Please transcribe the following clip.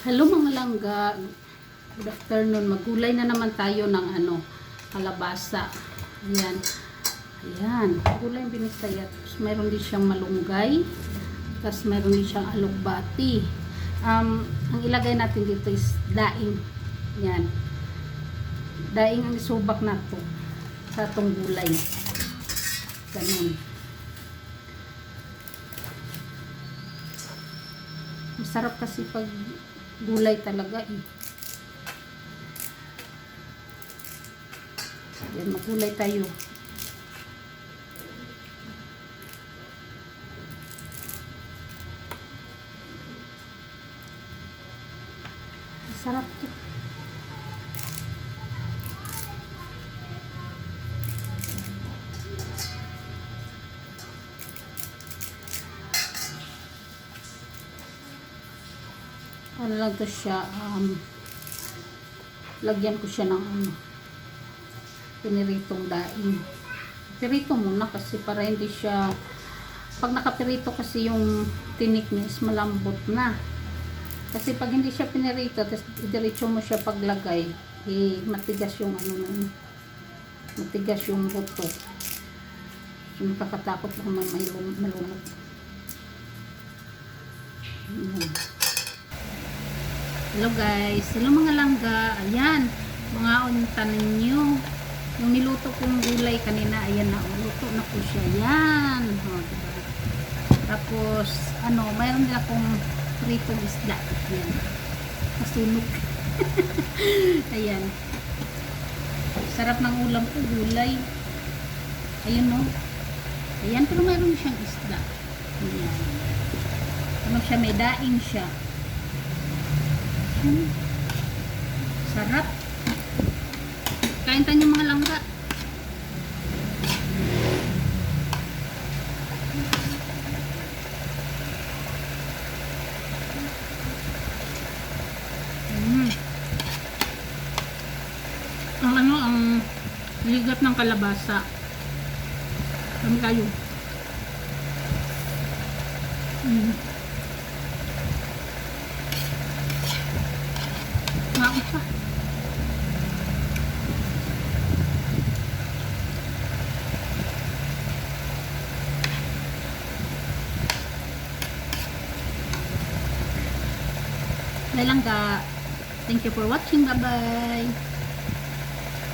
Hello mga langga. Good afternoon. Magulay na naman tayo ng ano, kalabasa. Ayan. Ayan. Gulay. Tapos mayroon din siyang malunggay. Tapos mayroon din siyang alugbati. Um, ang ilagay natin dito is daing. Ayan. Daing ang isubak na to sa itong gulay. Ganun. Masarap kasi pag gulay talaga eh. Yan, magulay tayo. Masarap to. Ano lang to siya um, lagyan ko siya ng ano piniritong daing. Pirito muna kasi para hindi siya pag nakapirito kasi yung tinik niya is malambot na. Kasi pag hindi siya pinirito tapos diretso mo siya paglagay eh, matigas yung ano nun. Matigas yung buto. Yung nakakatakot lang may malunod Ayan. Hello guys, hello mga langga. Ayan, mga unta ninyo. Yung niluto kong gulay kanina, ayan na, luto na po siya. Ayan. Oh, diba? Tapos, ano, mayroon din akong pritong isda. Ayan. Masunog. ayan. Sarap ng ulam ko, gulay. Ayun no. Ayan, pero mayroon siyang isda. Ayan. Ano siya, may daing siya. Sarap. Kain tayo mga langga. Mm. Ang ano, ang ligat ng kalabasa. Kami kayo. Mm. Dahil lang ka. Thank you for watching. Bye-bye.